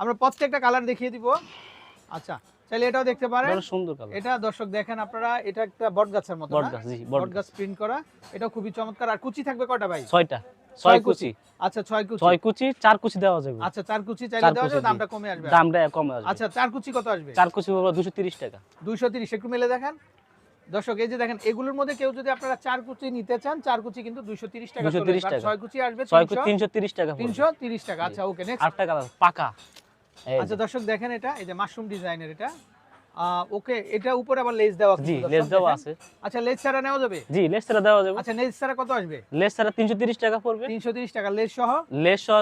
আমরা প্রত্যেকটা কালার দেখিয়ে দিব। আচ্ছা চাইলে এটাও দেখতে পারেন। সুন্দর কালার এটা দর্শক দেখেন আপনারা এটা একটা বট গাছের মতো বট গাছ জি প্রিন্ট করা। এটা খুবই চমৎকার। আর কুচি থাকবে কয়টা ভাই? ছয়টা। ছয় কুচি। আচ্ছা ছয় কুচি। ছয় কুচি চার কুচি দেওয়া যাবে। আচ্ছা চার কুচি চাইলে দেওয়া যাবে দামটা কমে আসবে। দামটা কম আসবে। আচ্ছা চার কুচি কত আসবে? চার কুচি পড়বে দুশো তিরিশ টাকা। দুইশো তিরিশ একটু মেলে দেখেন। দর্শক এই যে দেখেন এগুলোর মধ্যে কেউ যদি আপনারা চার কুচি নিতে চান চার কুচি কিন্তু দুইশো তিরিশ টাকা 230 চলে আসবে। আর টাকা। ছয় কুচি আসবে ছয় কুচি তিনশো তিরিশ টাকা পড়বে। তিনশো তিরিশ টাকা। আচ্ছা ওকে নেক্সট আটটা কালার পাকা। আচ্ছা দর্শক দেখেন এটা এই যে মাশরুম ডিজাইনের এটা। ওকে এটা উপরে আবার লেস দেওয়া জি লেস দেওয়া আছে। আচ্ছা লেস ছাড়া নেওয়া যাবে? জি লেস ছাড়া দেওয়া যাবে। আচ্ছা লেস ছাড়া কত আসবে? লেস ছাড়া তিনশো তিরিশ টাকা পড়বে। তিনশো তিরিশ টাকা লেস সহ? লেস সহ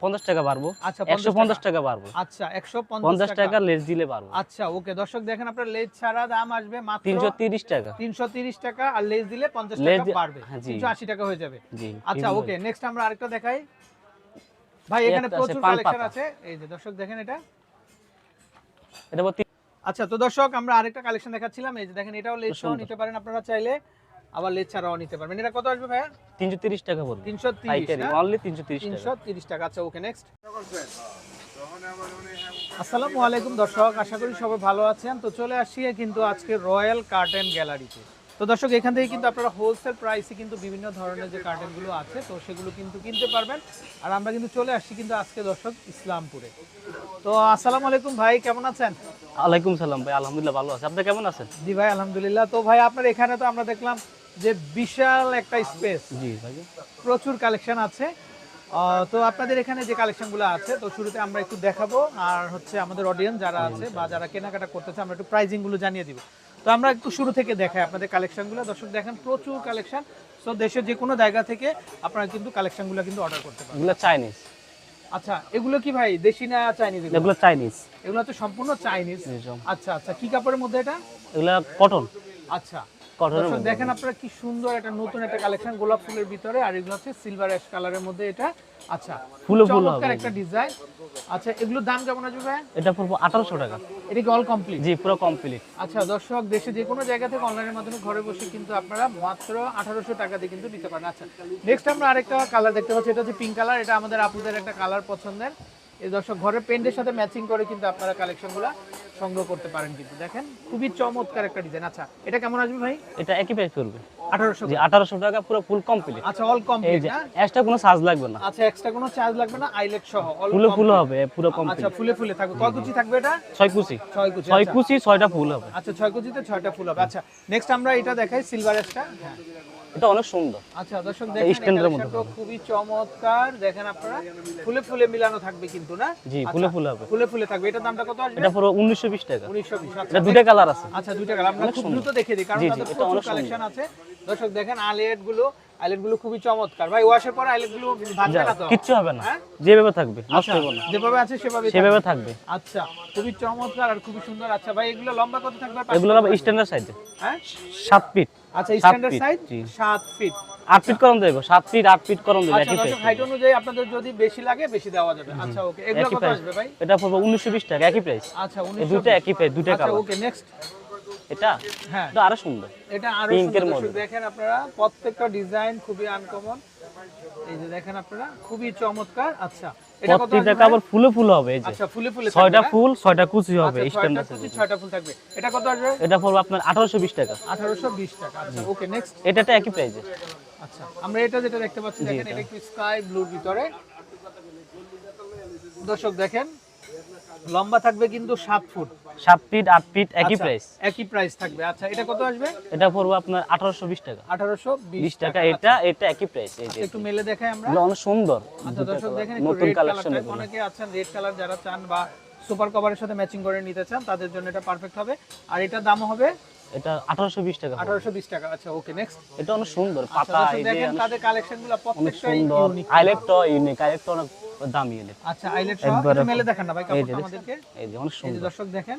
পঞ্চাশ টাকা পারব আচ্ছা একশো পঞ্চাশ টাকা পারব আচ্ছা একশো পঞ্চাশ টাকা। লেস দিলে আচ্ছা ওকে দর্শক দেখেন আপনার লেজ ছাড়া দাম আসবে মাত্র তিনশো তিরিশ টাকা। তিনশো তিরিশ টাকা আর লেজ দিলে পঞ্চাশ লেজ টাকা দি- বাড়বে। হ্যাঁ, টাকা হয়ে যাবে। জি আচ্ছা ওকে নেক্সট আমরা আরেকটা দেখাই। ভাই এখানে প্রচুর কালেকশন আছে। এই যে দর্শক দেখেন এটা। এটা আচ্ছা তো দর্শক আমরা আরেকটা কালেকশন দেখাচ্ছিলাম। এই যে দেখেন এটাও নিতে পারেন আপনারা চাইলে। আবার লেজ ছাড়াও নিতে পারবেন। এটা কত আসবে ভাইয়া? তিনশো তিরিশ টাকা পড়বে তিনশো তিরিশ পাইকারি অনলি তিনশো তিরিশ টাকা। তিনশো তিরিশ টাকা। আচ্ছা ওকে নেক্সট আসসালামু আলাইকুম দর্শক আশা করি সবাই ভালো আছেন। তো চলে আসছি কিন্তু আজকে রয়্যাল কার্টেন গ্যালারিতে তো দর্শক এখান থেকে কিন্তু আপনারা হোলসেল প্রাইসে কিন্তু বিভিন্ন ধরনের যে কার্টেনগুলো আছে তো সেগুলো কিন্তু কিনতে পারবেন। আর আমরা কিন্তু চলে আসছি কিন্তু আজকে দর্শক ইসলামপুরে। তো আসসালামু আলাইকুম ভাই কেমন আছেন? আলাইকুম সালাম ভাই আলহামদুলিল্লাহ ভালো আছে। আপনি কেমন আছেন? জি ভাই আলহামদুলিল্লাহ। তো ভাই আপনার এখানে তো আমরা দেখলাম যে বিশাল একটা স্পেস জি ভাই। প্রচুর কালেকশন আছে। তো আপনাদের এখানে যে কালেকশনগুলো আছে তো শুরুতে আমরা একটু দেখাবো। আর হচ্ছে আমাদের অডিয়েন্স যারা আছে বা যারা কেনাকাটা করতেছে আমরা একটু প্রাইজিংগুলো জানিয়ে দিব। তো আমরা একটু শুরু থেকে দেখাই আপনাদের কালেকশনগুলো দর্শক দেখেন প্রচুর কালেকশন সো দেশের যে কোনো জায়গা থেকে আপনারা কিন্তু কালেকশনগুলো কিন্তু অর্ডার করতে পারেন এগুলো চাইনিজ আচ্ছা এগুলো কি ভাই দেশি না চাইনিজ এগুলো? চাইনিজ এগুলো তো সম্পূর্ণ চাইনিজ আচ্ছা আচ্ছা কি কাপড়ের মধ্যে এটা? এগুলো কটন আচ্ছা। কটনের দেখেন আপনারা কি সুন্দর একটা নতুন একটা কালেকশন গোলাপ ফুলের ভিতরে আর এগুলো হচ্ছে সিলভার অ্যাশ কালারের মধ্যে এটা। আচ্ছা ফুলে ফুল চমৎকার হবে একটা ডিজাইন আচ্ছা এগুলোর দাম কেমন আসবে ভাই? এটা পড়ব আঠারোশো টাকা। এটা কি অল কমপ্লিট জি পুরো কমপ্লিট আচ্ছা দর্শক দেশে যে কোনো জায়গা থেকে অনলাইনের মাধ্যমে ঘরে বসে কিন্তু আপনারা মাত্র আঠারোশো টাকা দিয়ে কিন্তু নিতে পারেন। আচ্ছা নেক্সট আমরা আরেকটা কালার দেখতে পাচ্ছি এটা হচ্ছে পিঙ্ক কালার এটা আমাদের আপুদের একটা কালার পছন্দের। এই দর্শক, ঘরের পেন্টের সাথে ম্যাচিং করে কিন্তু আপনারা কালেকশনগুলো সংগ্রহ করতে পারেন কিন্তু। দেখেন, খুবই চমৎকার একটা ডিজাইন আচ্ছা এটা কেমন আসবে ভাই? এটা একই প্রাইস করবে 1800 খুবই চমৎকার। দেখেন আপনারা ফুলে ফুলে মিলানো থাকবে কিন্তু জি ফুলে ফুলে হবে। ফুলে ফুলে থাকবে। এটা দামটা কত আসবে? এটা পুরো 1920 টাকা। কালার আছে। আচ্ছা দুইটা কালার আমরা অনেক কালেকশন আছে। দর্শক দেখেন আইলেটগুলো আইলেটগুলো খুবই চমৎকার। ভাই ওয়াশের পর আইলেটগুলো ভাঙবে না তো? কিচ্ছু হবে না। হ্যাঁ? যেভাবে থাকবে নষ্ট আচ্ছা, হবে না। যেভাবে আছে সেভাবে সেভাবে থাকবে। আচ্ছা খুবই চমৎকার আর খুবই সুন্দর। আচ্ছা ভাই এগুলো লম্বা কত থাকবে? আবার থাকবে? স্ট্যান্ডার্ড সাইজে হ্যাঁ? সাত ফিট। আচ্ছা স্ট্যান্ডার্ড সাইজ 7 ফিট। আট ফিট করন দেবো সাত ফিট আট ফিট করন দেবো আচ্ছা একই দর্শক প্রাইস হাইট অনুযায়ী আপনাদের যদি বেশি লাগে বেশি দেওয়া যাবে। আচ্ছা ওকে এগুলো কত আসবে ভাই? এটা পড়বে উনিশশো বিশ টাকা একই প্রাইস আচ্ছা এই 1900 দুইটা একই প্রাইস আচ্ছা কালার ওকে নেক্সট এটা? হ্যাঁ। এটা আরও সুন্দর। এটা আরও সুন্দর। দেখেন আপনারা প্রত্যেকটা ডিজাইন খুবই আনকমন এই যে দেখেন আপনারা খুবই চমৎকার। আচ্ছা ফুলে ফুল হবে এই যে। আচ্ছা ফুলে ফুলে ছয়টা ফুল ছয়টা কুচি? হবে আচ্ছা, ছয়টা স্ট্যান্ডার্ড কুচি, ছয়টা ফুল থাকবে। এটা কত আসবে? এটা পড়বে আপনার আঠারোশো বিশ টাকা। 1820 টাকা। আচ্ছা ওকে নেক্সট এটাতে একই আচ্ছা আমরা এটা যেটা দেখতে পাচ্ছি দেখেন এটা। একটু স্কাই ব্লুর ভিতরে। দর্শক দেখেন লম্বা থাকবে কিন্তু 7 ফুট। 7 ফিট 8 ফিট একই আচ্ছা, প্রাইস একই প্রাইস থাকবে। আচ্ছা এটা কত আসবে? এটা পড়বে আপনার আঠারোশো বিশ টাকা। আঠারোশো বিশ বিশ টাকা। টাকা এটা এটা একই প্রাইস এই যে একটু মেলে দেখাই আমরা। অনেক সুন্দর। আচ্ছা দর্শক দেখেন নতুন কালেকশন অনেকে আছেন রেড কালার যারা চান বা সুপার কভারের সাথে ম্যাচিং করে নিতে চান তাদের জন্য এটা পারফেক্ট হবে। আর এটা দাম হবে এটা আঠারোশো বিশ টাকা পড়বে। আঠারোশো বিশ টাকা আচ্ছা ওকে নেক্সট এটা অনেক সুন্দর আচ্ছা পাতা এই দেখেন তাদের কালেকশনগুলো প্রত্যেকটাই ইউনিক আইলেটটা ইউনিক আইলেটটা অনেক দামি আচ্ছা আইলেট সহ মেলে দেখান না ভাই কাপড়টা আমাদেরকে। এই যে অনেক সুন্দর। দর্শক দেখেন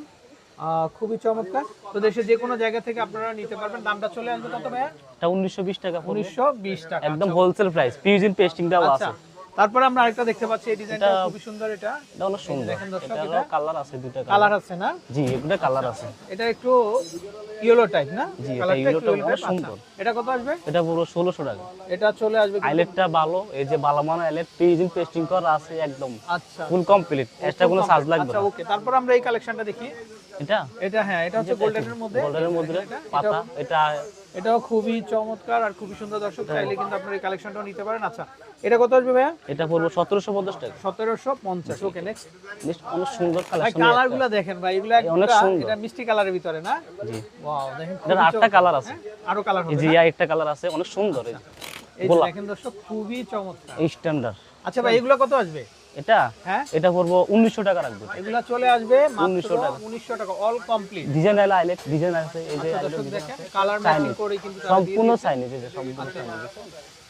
খুবই চমৎকার। তো দেশে যে কোনো জায়গা থেকে আপনারা নিতে পারবেন। দামটা চলে আসবে কত ভাইয়া? এটা উনিশশো বিশ টাকা পড়বে। উনিশশো বিশ টাকা একদম হোলসেল প্রাইস পিউজিন পেস্টিং আচ্ছা। আছে। তারপরে আমরা আরেকটা দেখতে পাচ্ছি এই ডিজাইনটা খুবই সুন্দর এটা। এটা অনেক সুন্দর। দেখেন দর্শক, এটা কালার আছে দুটো কালার। আছে না? জি এগুলো কালার আছে। এটা একটু ইয়েলো টাইপ না? জি, এটা yellow একটু অনেক সুন্দর। এটা কত আসবে? এটা পুরো ষোলোশো টাকা। এটা চলে আসবে আইলেটটা ভালো এই যে বালামান আইলেট পেজিং পেস্টিং করা আছে একদম। আচ্ছা। ফুল কমপ্লিট এক্সট্রা কোনো চার্জ লাগবে আচ্ছা ওকে তারপর আমরা এই কালেকশনটা দেখি। এটা? এটা হ্যাঁ এটা হচ্ছে গোল্ডেনের মধ্যে। গোল্ডেনের মধ্যে পাতা এটা এটাও খুবই চমৎকার আর খুবই সুন্দর দর্শক চাইলে কিন্তু আপনার এই কালেকশনটাও নিতে পারেন। আচ্ছা এটা কত আসবে ভাইয়া? এটা পড়ব সতেরোশো পঞ্চাশ টাকা। সতেরোশো পঞ্চাশ ওকে নেক্সট অনেক সুন্দর কালেকশন কালারগুলা দেখেন ভাই এগুলো অনেক সুন্দর। এটা মিষ্টি কালারের ভিতরে না? জি। ওয়াও দেখেন আটটা কালার আছে। হ্যাঁ? আরও কালার হবে না? একটা কালার আছে অনেক সুন্দর এই। দেখেন দর্শক খুবই চমৎকার। স্ট্যান্ডার্ড আচ্ছা ভাই এগুলো কত আসবে? এটা? হ্যাঁ। এটা পড়ব উনিশশো টাকা রাখবে। এগুলা চলে আসবে 1900 টাকা। উনিশশো টাকা all complete design eyelet eyelet design আছে এই যে কালার ম্যাচিং করে কিন্তু সম্পূর্ণ চাইনিজ এই যে সম্পূর্ণ চাইনিজ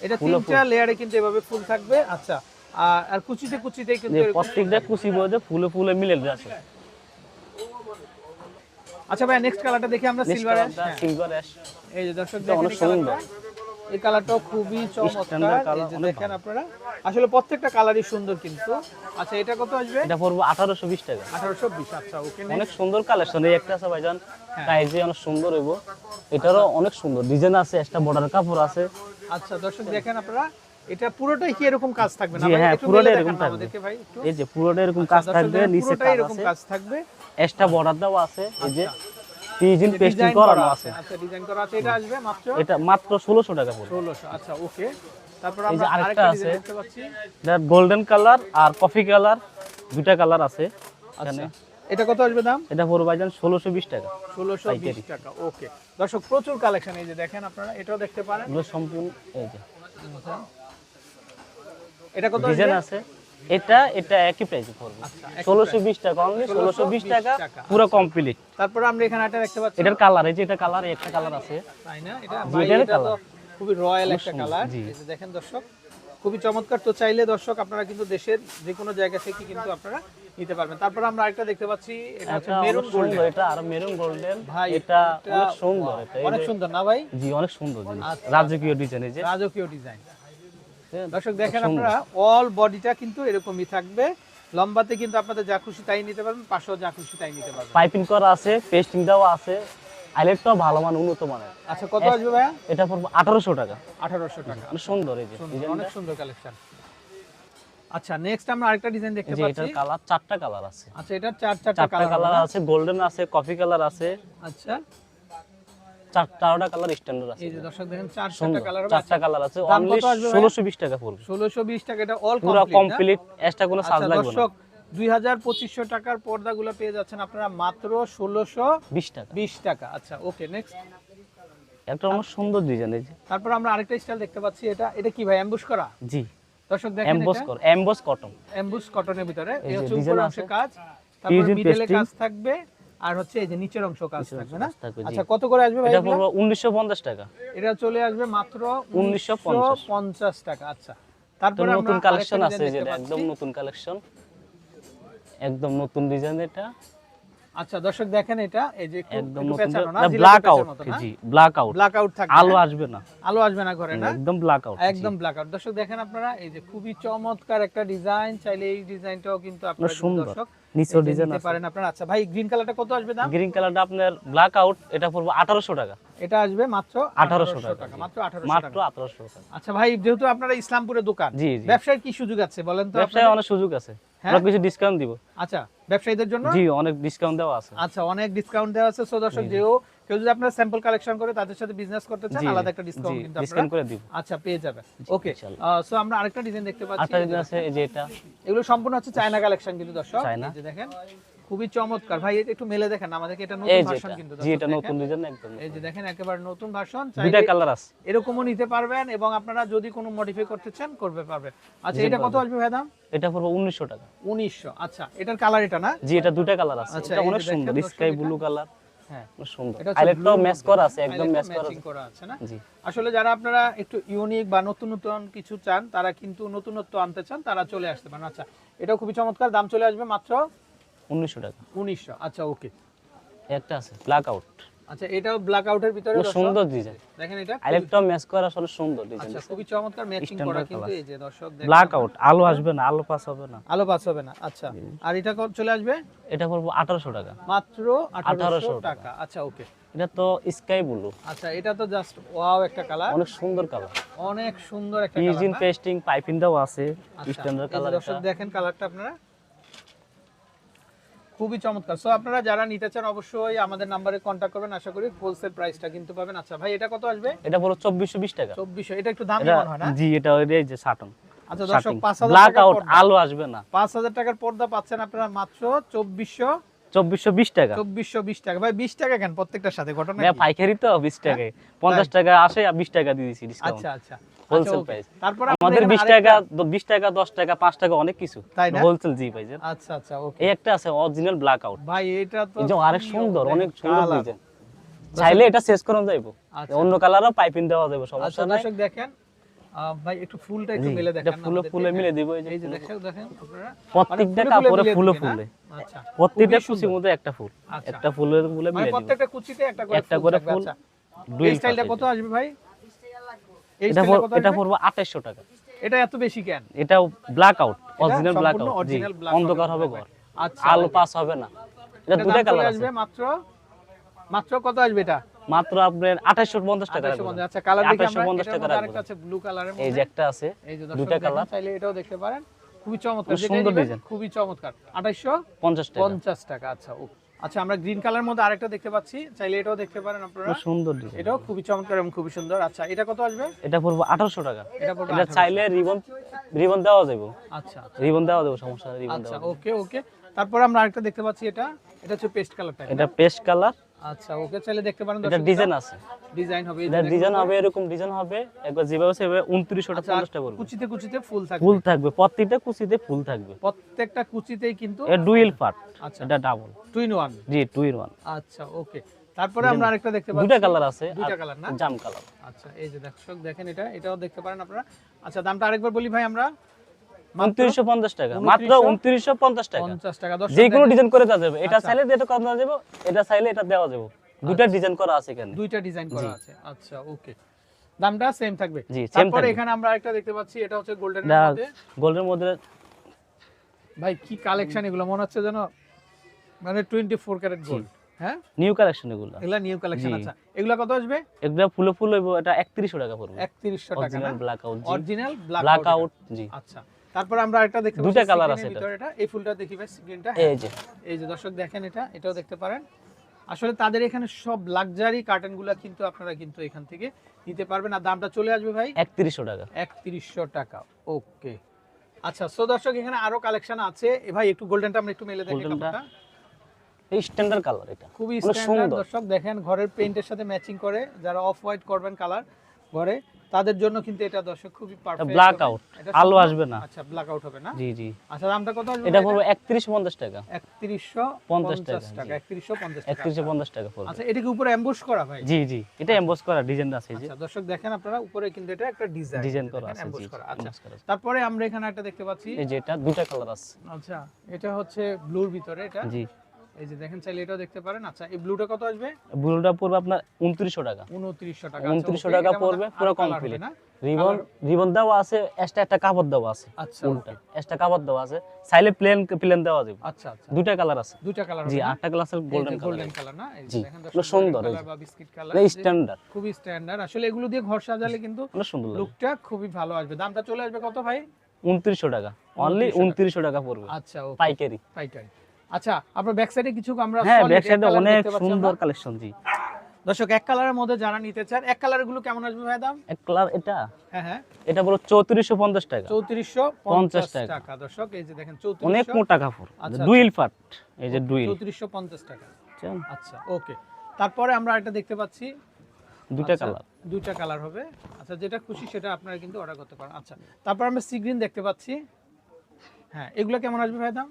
এটা তিনটা লেয়ারে কিন্তু এভাবে ফুল থাকবে। আচ্ছা আর কুচিতে কুচিতে কিন্তু প্রত্যেকটা কুচি বইতে ফুলে ফুলে মিলে আছে। আচ্ছা ভাই নেক্সট কালারটা দেখি আমরা সিলভার সিলভার অ্যাশ এই যে দর্শক এটা দেখেন অনেক এই কালারটাও খুবই চমৎকার। দেখেন আপনারা আসলে প্রত্যেকটা কালারই সুন্দর কিন্তু। আচ্ছা এটা কত আসবে? এটা পড়ব আঠারোশো বিশ টাকা। আঠারোশো বিশ আচ্ছা ওকে অনেক সুন্দর কালেকশন এই একটা আছে ভাইজান হ্যাঁ। প্রাইজে অনেক সুন্দর হইব। এটারও অনেক সুন্দর ডিজাইন আছে একটা বর্ডার কাপড় আছে। আচ্ছা দর্শক দেখেন আপনারা এটা পুরোটাই কি এরকম কাজ থাকবে না? হ্যাঁ, পুরোটাই এরকম থাকবে। ভাই এই যে পুরোটাই এরকম কাজ থাকবে নিচে কাজ এরকম কাজ থাকবে। এক্সট্রা বর্ডার দেওয়া আছে এই যে পিজিন পেস্টিং করানো আছে। আচ্ছা ডিজাইন করা আছে। এটা আসবে মাত্র? এটা মাত্র টাকা পড়বে। আচ্ছা ওকে। তারপর আমরা আরেকটা আরেকটা আছে। দেখতে পাচ্ছি। এটা গোল্ডেন কালার আর কফি কালার দুটা কালার আছে আচ্ছা এখানে এটা কত আসবে দাম? এটা পড়বে ভাইজান ষোলোশো বিশ টাকা। ষোলোশো বিশ টাকা ওকে। দর্শক প্রচুর কালেকশন এই যে দেখেন আপনারা এটাও দেখতে পারেন। এগুলো সম্পূর্ণ এই যে। এটা কত ডিজাইন আছে। এটা এটা একই প্রাইসে পড়বে। আচ্ছা, ষোলোশো বিশ টাকা অনলি ষোলোশো বিশ টাকা টাকা। পুরো কমপ্লিট তারপর আমরা এখানে একটা দেখতে পাচ্ছি। এটার কালার এই যে এটা কালার একটা কালার আছে। তাই না? এটা। খুবই রয়্যাল একটা কালার দেখেন দর্শক খুবই চমৎকার। তো চাইলে দর্শক আপনারা কিন্তু দেশের যে কোনো জায়গা থেকে কিন্তু আপনারা নিতে পারবেন। তারপর আমরা আরেকটা দেখতে পাচ্ছি এটা হচ্ছে এটা মেরুন গোল্ডেন এটা আর মেরুন গোল্ডেন ভাই এটা অনেক সুন্দর এটা অনেক সুন্দর না ভাই? জি অনেক সুন্দর জিনিস। আচ্ছা। রাজকীয় ডিজাইন এই যে। রাজকীয় ডিজাইন দর্শক দেখেন আপনারা অল বডিটা কিন্তু এরকমই থাকবে। লম্বাতে কিন্তু আপনাদের যা খুশি তাই নিতে পারবেন পাশেও যা খুশি তাই নিতে পারবেন। পাইপিং করা আছে পেস্টিং দেওয়া আছে আইলেটটাও ভালো মান উন্নত মানের। আচ্ছা কত আসবে ভাইয়া? এটা পড়বে আঠারোশো টাকা। আঠারোশো টাকা। অনেক সুন্দর এই যে অনেক সুন্দর কালেকশন আচ্ছা নেক্সট আমরা আরেকটা ডিজাইন দেখতে পাচ্ছি। এটার কালার চারটা কালার আছে। আচ্ছা এটা চার চারটা কালার আছে গোল্ডেন আছে কফি কালার আছে। আচ্ছা। চারটা কালার স্ট্যান্ডার্ড আছে। এই যে দর্শক দেখেন চারটা কালার হবে চারটা কালার আছে। অনলি কত আসবে ভাইয়া? ষোলোশো বিশ টাকা পড়বে। ষোলোশো বিশ টাকা এটা অল পুরো কমপ্লিট এক্সট্রা কোনো চার্জ আচ্ছা লাগবে না। দর্শক দুই হাজার পঁচিশশো টাকার পর্দাগুলো পেয়ে যাচ্ছেন আপনারা মাত্র ষোলোশো বিশ টাকা। বিশ টাকা। আচ্ছা ওকে নেক্সট একটা অনেক সুন্দর ডিজাইন এই যে। তারপর আমরা আরেকটা স্টাইল দেখতে পাচ্ছি এটা এটা কি ভাই অ্যাম্বুশ করা? জি। দর্শক দেখেন এমবস এটা। কর এমবস কটন অ্যাম্বুশ কটনের ভিতরে এই হচ্ছে উপরের আছে। অংশে কাজ। তারপর মিডলে কাজ থাকবে। আর হচ্ছে এই যে নিচের অংশ কাজ থাকবে না। আচ্ছা কত করে আসবে ভাই এটা পড়বে উনিশশো পঞ্চাশ টাকা। এটা চলে আসবে মাত্র 1950 টাকা আচ্ছা। তারপরে নতুন কালেকশন আছে যেটা একদম নতুন কালেকশন একদম নতুন ডিজাইন এটা। আচ্ছা দর্শক দেখেন এটা এই যে একদম ব্ল্যাক আউট জি ব্ল্যাক আউট ব্ল্যাক আউট থাকবে। আলো? আসবে না। আলো আসবে না ঘরে না? একদম ব্ল্যাক আউট একদম ব্ল্যাক আউট দর্শক দেখেন আপনারা এই যে খুবই চমৎকার একটা ডিজাইন চাইলে এই ডিজাইনটাও কিন্তু আপনারা সুন্দর। দর্শক এই ডিজাইন আছে। পারেন আপনারা। আচ্ছা ভাই গ্রিন কালারটা কত আসবে দাম? গ্রিন কালারটা আপনার ব্ল্যাক আউট এটা পড়বে আঠারোশো টাকা। এটা আসবে মাত্র 1800 1800 টাকা, মাত্র 1800 মাত্র টাকা। আঠারোশো টাকা। আচ্ছা ভাই যেহেতু আপনারা ইসলামপুরে দোকান জি জি। ব্যবসার কি সুযোগ আছে বলেন তো ব্যবসায় অনেক সুযোগ আছে? আমরা কিছু ডিসকাউন্ট দিব। আচ্ছা ব্যবসায়ীদের জন্য? জি অনেক ডিসকাউন্ট দেওয়া আছে। আচ্ছা অনেক ডিসকাউন্ট দেওয়া আছে। সো দর্শক যেও কেউ যদি আপনারা স্যাম্পল কালেকশন করে তাদের সাথে বিজনেস করতে চান আলাদা একটা ডিসকাউন্ট কিন্তু আপনারা ডিসকাউন্ট করে দিব। আচ্ছা পেয়ে যাবেন। ওকে সো আমরা আরেকটা ডিজাইন দেখতে পাচ্ছি। আটটা ডিজাইন আছে এই যে এটা। এগুলো সম্পূর্ণ হচ্ছে চায়না কালেকশন কিন্তু দর্শক। এই যে দেখেন খুবই চমৎকার। ভাই একটু মেলে দেখেন আমাদেরকে এটা নতুন ভার্সন কিন্তু জি এটা নতুন ডিজাইন একদম এই যে দেখেন একেবারে নতুন ভার্সন দুইটা কালার আছে। এরকমও নিতে পারবেন এবং আপনারা যদি কোনো মডিফাই করতে চান করবে পারবেন আচ্ছা এটা কত আসবে ভাই দাম? এটা পড়বে উনিশশো টাকা। উনিশশো। আচ্ছা এটার কালার এটা না? জি এটা দুইটা কালার আছে। আচ্ছা, এটা অনেক সুন্দর। স্কাই ব্লু কালার সুন্দর। এটা হচ্ছে আইলেটটাও blue ম্যাচ করা আছে একদম ম্যাচ করা আছে। না? আসলে যারা আপনারা একটু ইউনিক বা নতুন নতুন কিছু চান তারা কিন্তু নতুনত্ব আনতে চান তারা চলে আসতে পারেন। আচ্ছা এটাও খুবই চমৎকার দাম চলে আসবে মাত্র উনিশশো টাকা। উনিশশো। আচ্ছা ওকে একটা আছে ব্ল্যাক আউট আচ্ছা এটাও ব্ল্যাক আউটের ভিতরে সুন্দর ডিজাইন দেখেন এটা? আরেকটা ম্যাচ করা আসলে সুন্দর ডিজাইন আচ্ছা খুবই চমৎকার ম্যাচিং করা কিন্তু এই যে দর্শক দেখেন ব্ল্যাক আউট আলো আসবে না আলো পাস হবে না। আলো পাস হবে না আচ্ছা। আর এটা কত চলে আসবে? এটা পড়ব আঠারোশো টাকা। মাত্র আঠারোশো 1800 টাকা। আচ্ছা ওকে। এটা তো স্কাই ব্লু আচ্ছা এটা তো জাস্ট ওয়াও একটা কালার অনেক সুন্দর কালার অনেক সুন্দর একটা কালার পেস্টিং পাইপিং দাও আছে। আচ্ছা, স্ট্যান্ডার্ড কালার দর্শক দেখেন কালারটা আপনারা। খুবই চমৎকার। সো আপনারা যারা নিতে চান অবশ্যই আমাদের নাম্বারে কন্ট্যাক্ট করবেন। আশা করি হোলসেল প্রাইসটা কিন্তু পাবেন। আচ্ছা ভাই এটা কত আসবে? এটা পুরো চব্বিশশো বিশ টাকা। চব্বিশশো। এটা একটু দাম মনে হয় না? জি এটা ওই যে সাটন আচ্ছা দর্শক পাঁচ হাজার ব্ল্যাক টাকার আউট পর্দা। আলো আসবে না। পাঁচ হাজার টাকার পর্দা পাচ্ছেন আপনারা মাত্র চব্বিশশো চব্বিশশো বিশ টাকা। চব্বিশশো বিশ টাকা। ভাই বিশ টাকা কেন প্রত্যেকটার সাথে? ঘটনা ভাইয়া পাইকারি তো বিশ টাকায়। পঞ্চাশ টাকা আসে আর বিশ টাকা দিয়ে দিছি ডিসকাউন্ট আচ্ছা আচ্ছা। Wholesale আচ্ছা, okay। price। তারপর আমাদের এখানে বিশ আরেকটা- টাকা বিশ টাকা দশ টাকা পাঁচ টাকা অনেক কিছু। তাই না? হোলসেল জি পাইছে আচ্ছা আচ্ছা ওকে এই একটা আছে অরিজিনাল ব্ল্যাক আউট ভাই এটা তো যে আরেক সুন্দর অনেক সুন্দর ডিজাইন চাইলে এটা শেষ করা যাইবো। আচ্ছা। অন্য কালারও পাইপিং দেওয়া যাবে আচ্ছা সমস্যা নাই। দর্শক দেখেন ভাই একটু ফুলটা একটু মেলে এটা দেখেন ফুলে ফুলে মিলে দিব এই যে। দেখেন দেখেন আপনারা। প্রত্যেকটা মানে কাপড়ে ফুলে ফুলে আচ্ছা প্রত্যেকটা কুচির মধ্যে একটা ফুল। আচ্ছা। একটা ফুলের ফুলে মানে মিলে দিব। প্রত্যেকটা কুচিতে একটা করে একটা ফুল করে ফুল আচ্ছা। এই স্টাইলটা কত আসবে ভাই? এটা এটা পড়ব আঠাশশো টাকা। এটা এত বেশি কেন? এটা black out original black out অন্ধকার হবে। ঘর। আচ্ছা। আলো পাস হবে না। এটা দুটা কালার আসবে মাত্র? মাত্র কত আসবে এটা? মাত্র আপনার আঠাশশো পঞ্চাশ টাকা 2850 আচ্ছা কালার দেখি আমরা। 2850 টাকা রাখব। আরেকটা আছে ব্লু কালারের এই যে একটা আছে এই যে দুটা কালার চাইলে এটাও দেখতে পারেন। খুবই চমৎকার। সুন্দর খুবই চমৎকার। 2800 পঞ্চাশ টাকা। পঞ্চাশ টাকা আচ্ছা ও আচ্ছা আমরা গ্রিন কালার মধ্যে আরেকটা দেখতে পাচ্ছি। চাইলে এটাও দেখতে পারেন আপনারা। সুন্দর এটাও খুবই চমৎকার এবং খুবই সুন্দর। আচ্ছা এটা কত আসবে? এটা পড়ব আঠারোশো টাকা। এটা পড়বে এটা চাইলে রিবন রিবন দেওয়া যাবে আচ্ছা রিবন দেওয়া যাবে সমস্যা নেই রিবন আচ্ছা ওকে ওকে। তারপর আমরা আরেকটা দেখতে পাচ্ছি এটা। এটা হচ্ছে পেস্ট কালারটা। যাবে। এটা পেস্ট কালার। আচ্ছা ওকে চাইলে দেখতে পারেন এটা ডিজাইন আছে। ডিজাইন হবে এটা ডিজাইন হবে এরকম ডিজাইন হবে। একবার যেভাবে সেভাবে আচ্ছা, টাকা কুচিতে কুচিতে ফুল থাকবে। ফুল থাকবে প্রত্যেকটা কুচিতে ফুল থাকবে। প্রত্যেকটা কুচিতেই কিন্তু এটা ডুয়েল পার্ট আচ্ছা। এটা ডাবল টুইন ওয়ান জি টু ইন ওয়ান আচ্ছা ওকে তারপরে আমরা আরেকটা দেখতে পাচ্ছি। দুটা কালার আছে আর কালার না? জাম কালার আচ্ছা এই যে দর্শক দেখেন এটা এটাও দেখতে পারেন আপনারা। আচ্ছা দামটা আরেকবার বলি ভাই আমরা। উনত্রিশশো পঞ্চাশ টাকা। মাত্র উনত্রিশশো পঞ্চাশ টাকা। টাকা যে কোনো ডিজাইন করে দেওয়া যাবে। এটা আচ্ছা। চাইলে এটা করা যাবে এটা চাইলে এটা দেওয়া যাবে। দুটা ডিজাইন করা আছে এখানে। দুইটা ডিজাইন করা আছে। আচ্ছা ওকে দামটা সেম থাকবে। জি, same থাকবে। এখানে আমরা আরেকটা দেখতে পাচ্ছি এটা হচ্ছে গোল্ডেন এটা মধ্যে। গোল্ডের মধ্যে ভাই কি কালেকশন এগুলো? মনে হচ্ছে যেন মানে 24 ক্যারেট গোল্ড হ্যাঁ? নিউ কালেকশন এগুলো। এগুলা নিউ কালেকশন। আচ্ছা। এগুলা কত আসবে? এগুলো ফুলে ফুল এটা টাকা পড়বে। 3100 টাকা না? Black out original black black out জি। আচ্ছা। তারপরে আমরা একটা দেখতে দুইটা পাচ্ছি আছে এটা। এটা। এই ফুলটা দেখি ভাই স্ক্রিনটা এই যে। এই যে দর্শক দেখেন এটা এটাও দেখতে পারেন। আসলে তাদের এখানে সব লাক্সারি কার্টেনগুলো কিন্তু আপনারা কিন্তু এখান থেকে নিতে পারবেন। আর দামটা চলে আসবে ভাই? একত্রিশশো টাকা। একত্রিশশো টাকা ওকে। আচ্ছা সো দর্শক এখানে আরও কালেকশন আছে। এ ভাই একটু গোল্ডেনটা আমরা একটু মেলে দেখি? কাপড়টা। এই স্ট্যান্ডার্ড কালার এটা। খুবই স্ট্যান্ডার্ড দর্শক দেখেন ঘরের পেইন্টের সাথে ম্যাচিং করে। যারা অফ হোয়াইট করবেন কালার ঘরে। তাদের জন্য কিন্তু এটা দর্শক খুবই পারফেক্ট ব্ল্যাক আউট আলো আসবে না। আচ্ছা ব্ল্যাক আউট হবে না? জি জি। আচ্ছা দামটা কত আসবে এটা পড়বে একত্রিশ পঞ্চাশ টাকা। একত্রিশশো 50 পঞ্চাশ টাকা, টাকা জি। একত্রিশশো পঞ্চাশ টাকা। একত্রিশশো পঞ্চাশ টাকা পড়বে। আচ্ছা এটা কি উপরে এমবুশ করা ভাই জি জি। এটা এমবস করা ডিজাইন আছে যে। আচ্ছা দর্শক দেখেন আপনারা উপরে কিন্তু এটা একটা ডিজাইন ডিজাইন করা আছে এমবুশ জি করা। আচ্ছা। তারপরে আমরা এখানে একটা দেখতে পাচ্ছি এই যে এটা দুটা কালার আছে। আচ্ছা এটা হচ্ছে ব্লুর ভিতরে এটা। জি। এই যে দেখেন চাইলে এটাও দেখতে পারেন। আচ্ছা এই ব্লুটা কত আসবে? ব্লুটা পড়বে আপনার উনত্রিশশো টাকা। উনত্রিশশো টাকা। উনত্রিশশো আচ্ছা, okay, টাকা পড়বে পুরো কমপ্লিট? রিবন রিবন দেওয়া আছে এক্সট্রা একটা কাপড় দেওয়া আছে আচ্ছা উল্টা। এক্সট্রা কাপড় দেওয়া আছে সাইলে প্লেন প্লেন দেওয়া যাবে। আচ্ছা আচ্ছা। দুটা কালার আছে। দুইটা কালার জি আটটা কালার আছে গোল্ডেন কালার গোল্ডেন কালার না? এই যে দেখেন সুন্দর, এই বা বিস্কিট কালার এটা স্ট্যান্ডার্ড খুবই স্ট্যান্ডার্ড আসলে এগুলো দিয়ে ঘর সাজালে কিন্তু সুন্দর লুকটা খুবই ভালো আসবে। দামটা চলে আসবে কত ভাই? উনত্রিশশো টাকা। অনলি 2900 উনত্রিশশো টাকা পড়বে। আচ্ছা পাইকারি। পাইকারি। আচ্ছা আপনার ব্যাক সাইডে কিছু আমরা হ্যাঁ ব্যাক সাইডে অনেক সুন্দর কালেকশন জি। দর্শক এক কালারের মধ্যে যারা নিতে চান এক কালারগুলো কেমন আসবে ভাই দাম? এক কালার এটা? হ্যাঁ হ্যাঁ। এটা বলো চৌত্রিশশো পঞ্চাশ টাকা। চৌত্রিশশো পঞ্চাশ টাকা। টাকা দর্শক এই যে দেখেন অনেক মোটা কাপড় আচ্ছা, ডুইল পাট এই যে ডুইল চৌত্রিশশো পঞ্চাশ টাকা। আচ্ছা। ওকে। তারপরে আমরা একটা দেখতে পাচ্ছি। আচ্ছা, কালার দুইটা কালার হবে। আচ্ছা যেটা খুশি সেটা আপনারা কিন্তু অর্ডার করতে পারেন। আচ্ছা তারপর আমরা সি গ্রিন দেখতে পাচ্ছি। হ্যাঁ এগুলো কেমন আসবে ভাই দাম?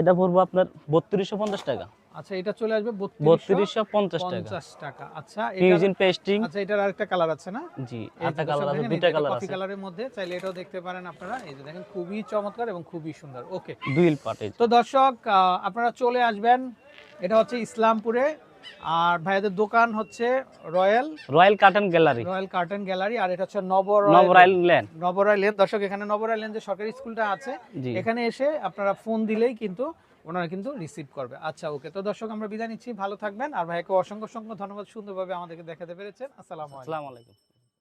এটা পড়ব আপনার বত্রিশশো পঞ্চাশ টাকা। আচ্ছা এটা চলে আসবে বত্রিশশো বত্রিশশো পঞ্চাশ টাকা। পঞ্চাশ টাকা। আচ্ছা এটা ফিউজিন পেস্টিং আচ্ছা এটার আরেকটা কালার আছে না? জি এই কালার আছে দুইটা কালার কফি আছে। কালারের মধ্যে চাইলে এটাও দেখতে পারেন আপনারা। এই যে দেখেন খুবই চমৎকার এবং খুবই সুন্দর। ওকে দুইল পাটে তো দর্শক আপনারা চলে আসবেন। এটা হচ্ছে ইসলামপুরে। আর ভাইয়াদের দোকান হচ্ছে royal royal carton gallery. Royal carton gallery আর এটা হচ্ছে নব লেন ল্যান্ড। নবরায় লেন দর্শক এখানে নবরায় লেন যে সরকারি স্কুলটা আছে। এখানে এসে আপনারা ফোন দিলেই কিন্তু ওনারা কিন্তু রিসিভ করবে। আচ্ছা ওকে। তো দর্শক আমরা বিদায় নিচ্ছি। ভালো থাকবেন। আর ভাইকে অসংখ্য অসংখ্য ধন্যবাদ সুন্দরভাবে আমাদেরকে দেখাতে পেরেছেন। আসসালামু আলাইকুম। আসসালামু আলাইকুম।